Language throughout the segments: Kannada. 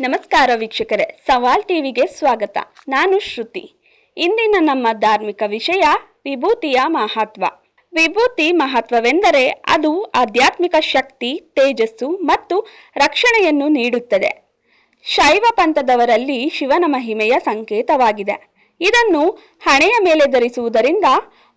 ನಮಸ್ಕಾರ ವೀಕ್ಷಕರೇ, ಸವಾಲ್ ಟಿವಿಗೆ ಸ್ವಾಗತ. ನಾನು ಶ್ರುತಿ. ಇಂದಿನ ನಮ್ಮ ಧಾರ್ಮಿಕ ವಿಷಯ ವಿಭೂತಿಯ ಮಹತ್ವ. ವಿಭೂತಿ ಮಹತ್ವವೆಂದರೆ ಅದು ಆಧ್ಯಾತ್ಮಿಕ ಶಕ್ತಿ, ತೇಜಸ್ಸು ಮತ್ತು ರಕ್ಷಣೆಯನ್ನು ನೀಡುತ್ತದೆ. ಶೈವ ಪಂಥದವರಲ್ಲಿ ಶಿವನ ಮಹಿಮೆಯ ಸಂಕೇತವಾಗಿದೆ. ಇದನ್ನು ಹಣೆಯ ಮೇಲೆ ಧರಿಸುವುದರಿಂದ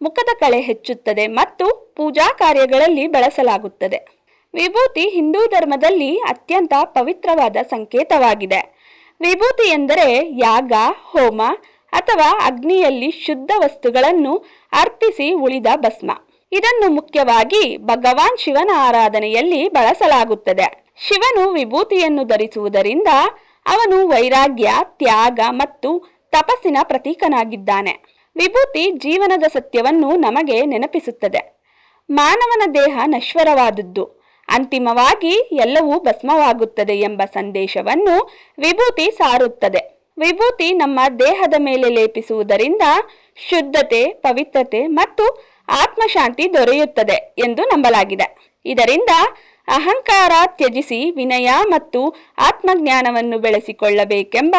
ಮುಖದ ಕಳೆ ಹೆಚ್ಚುತ್ತದೆ ಮತ್ತು ಪೂಜಾ ಕಾರ್ಯಗಳಲ್ಲಿ ಬಳಸಲಾಗುತ್ತದೆ. ವಿಭೂತಿ ಹಿಂದೂ ಧರ್ಮದಲ್ಲಿ ಅತ್ಯಂತ ಪವಿತ್ರವಾದ ಸಂಕೇತವಾಗಿದೆ. ವಿಭೂತಿ ಎಂದರೆ ಯಾಗ, ಹೋಮ ಅಥವಾ ಅಗ್ನಿಯಲ್ಲಿ ಶುದ್ಧ ವಸ್ತುಗಳನ್ನು ಅರ್ಪಿಸಿ ಉಳಿದ ಭಸ್ಮ. ಇದನ್ನು ಮುಖ್ಯವಾಗಿ ಭಗವಾನ್ ಶಿವನ ಆರಾಧನೆಯಲ್ಲಿ ಬಳಸಲಾಗುತ್ತದೆ. ಶಿವನು ವಿಭೂತಿಯನ್ನು ಧರಿಸುವುದರಿಂದ ಅವನು ವೈರಾಗ್ಯ, ತ್ಯಾಗ ಮತ್ತು ತಪಸ್ಸಿನ ಪ್ರತೀಕನಾಗಿದ್ದಾನೆ. ವಿಭೂತಿ ಜೀವನದ ಸತ್ಯವನ್ನು ನಮಗೆ ನೆನಪಿಸುತ್ತದೆ. ಮಾನವನ ದೇಹ ನಶ್ವರವಾದದ್ದು. ಅಂತಿಮವಾಗಿ ಎಲ್ಲವೂ ಭಸ್ಮವಾಗುತ್ತದೆ ಎಂಬ ಸಂದೇಶವನ್ನು ವಿಭೂತಿ ಸಾರುತ್ತದೆ. ವಿಭೂತಿ ನಮ್ಮ ದೇಹದ ಮೇಲೆ ಲೇಪಿಸುವುದರಿಂದ ಶುದ್ಧತೆ, ಪವಿತ್ರತೆ ಮತ್ತು ಆತ್ಮಶಾಂತಿ ದೊರೆಯುತ್ತದೆ ಎಂದು ನಂಬಲಾಗಿದೆ. ಇದರಿಂದ ಅಹಂಕಾರ ತ್ಯಜಿಸಿ ವಿನಯ ಮತ್ತು ಆತ್ಮಜ್ಞಾನವನ್ನು ಬೆಳೆಸಿಕೊಳ್ಳಬೇಕೆಂಬ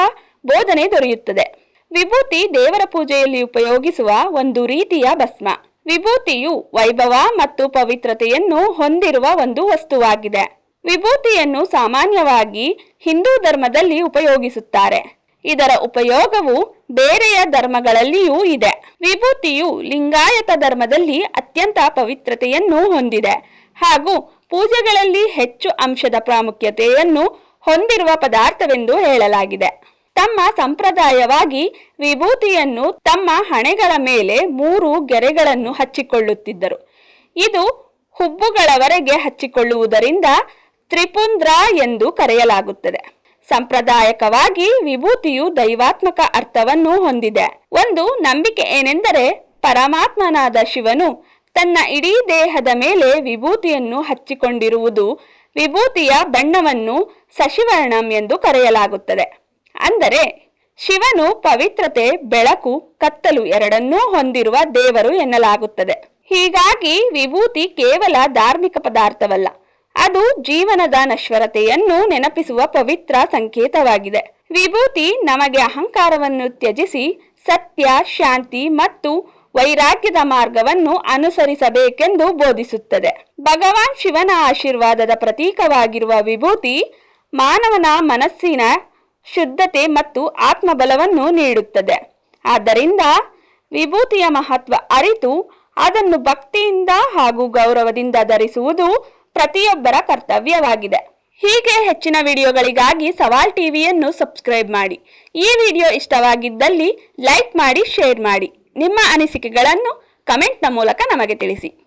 ಬೋಧನೆ ದೊರೆಯುತ್ತದೆ. ವಿಭೂತಿ ದೇವರ ಪೂಜೆಯಲ್ಲಿ ಉಪಯೋಗಿಸುವ ಒಂದು ರೀತಿಯ ಭಸ್ಮ. ವಿಭೂತಿಯು ವೈಭವ ಮತ್ತು ಪವಿತ್ರತೆಯನ್ನು ಹೊಂದಿರುವ ಒಂದು ವಸ್ತುವಾಗಿದೆ. ವಿಭೂತಿಯನ್ನು ಸಾಮಾನ್ಯವಾಗಿ ಹಿಂದೂ ಧರ್ಮದಲ್ಲಿ ಉಪಯೋಗಿಸುತ್ತಾರೆ. ಇದರ ಉಪಯೋಗವು ಬೇರೆಯ ಧರ್ಮಗಳಲ್ಲಿಯೂ ಇದೆ. ವಿಭೂತಿಯು ಲಿಂಗಾಯತ ಧರ್ಮದಲ್ಲಿ ಅತ್ಯಂತ ಪವಿತ್ರತೆಯನ್ನು ಹೊಂದಿದೆ ಹಾಗೂ ಪೂಜೆಗಳಲ್ಲಿ ಹೆಚ್ಚು ಅಂಶದ ಪ್ರಾಮುಖ್ಯತೆಯನ್ನು ಹೊಂದಿರುವ ಪದಾರ್ಥವೆಂದು ಹೇಳಲಾಗಿದೆ. ತಮ್ಮ ಸಂಪ್ರದಾಯವಾಗಿ ವಿಭೂತಿಯನ್ನು ತಮ್ಮ ಹಣೆಗಳ ಮೇಲೆ ಮೂರು ಗೆರೆಗಳನ್ನು ಹಚ್ಚಿಕೊಳ್ಳುತ್ತಿದ್ದರು. ಇದು ಹುಬ್ಬುಗಳವರೆಗೆ ಹಚ್ಚಿಕೊಳ್ಳುವುದರಿಂದ ತ್ರಿಪುಂದ್ರ ಎಂದು ಕರೆಯಲಾಗುತ್ತದೆ. ಸಂಪ್ರದಾಯಕವಾಗಿ ವಿಭೂತಿಯು ದೈವಾತ್ಮಕ ಅರ್ಥವನ್ನು ಹೊಂದಿದೆ. ಒಂದು ನಂಬಿಕೆ ಏನೆಂದರೆ ಪರಮಾತ್ಮನಾದ ಶಿವನು ತನ್ನ ಇಡೀ ದೇಹದ ಮೇಲೆ ವಿಭೂತಿಯನ್ನು ಹಚ್ಚಿಕೊಂಡಿರುವುದು ವಿಭೂತಿಯ ಬಣ್ಣವನ್ನು ಸಶಿವರ್ಣಂ ಎಂದು ಕರೆಯಲಾಗುತ್ತದೆ. ಅಂದರೆ ಶಿವನು ಪವಿತ್ರತೆ, ಬೆಳಕು, ಕತ್ತಲು ಎರಡನ್ನೂ ಹೊಂದಿರುವ ದೇವರು ಎನ್ನಲಾಗುತ್ತದೆ. ಹೀಗಾಗಿ ವಿಭೂತಿ ಕೇವಲ ಧಾರ್ಮಿಕ ಪದಾರ್ಥವಲ್ಲ, ಅದು ಜೀವನದ ನಶ್ವರತೆಯನ್ನು ನೆನಪಿಸುವ ಪವಿತ್ರ ಸಂಕೇತವಾಗಿದೆ. ವಿಭೂತಿ ನಮಗೆ ಅಹಂಕಾರವನ್ನು ತ್ಯಜಿಸಿ ಸತ್ಯ, ಶಾಂತಿ ಮತ್ತು ವೈರಾಗ್ಯದ ಮಾರ್ಗವನ್ನು ಅನುಸರಿಸಬೇಕೆಂದು ಬೋಧಿಸುತ್ತದೆ. ಭಗವಾನ್ ಶಿವನ ಆಶೀರ್ವಾದದ ಪ್ರತೀಕವಾಗಿರುವ ವಿಭೂತಿ ಮಾನವನ ಮನಸ್ಸಿನ ಶುದ್ಧತೆ ಮತ್ತು ಆತ್ಮಬಲವನ್ನು ನೀಡುತ್ತದೆ. ಆದ್ದರಿಂದ ವಿಭೂತಿಯ ಮಹತ್ವ ಅರಿತು ಅದನ್ನು ಭಕ್ತಿಯಿಂದ ಹಾಗೂ ಗೌರವದಿಂದ ಧರಿಸುವುದು ಪ್ರತಿಯೊಬ್ಬರ ಕರ್ತವ್ಯವಾಗಿದೆ. ಹೀಗೆ ಹೆಚ್ಚಿನ ವಿಡಿಯೋಗಳಿಗಾಗಿ ಸವಾಲ್ ಟಿವಿಯನ್ನು ಸಬ್ಸ್ಕ್ರೈಬ್ ಮಾಡಿ. ಈ ವಿಡಿಯೋ ಇಷ್ಟವಾಗಿದ್ದಲ್ಲಿ ಲೈಕ್ ಮಾಡಿ, ಶೇರ್ ಮಾಡಿ. ನಿಮ್ಮ ಅನಿಸಿಕೆಗಳನ್ನು ಕಮೆಂಟ್ನ ಮೂಲಕ ನಮಗೆ ತಿಳಿಸಿ.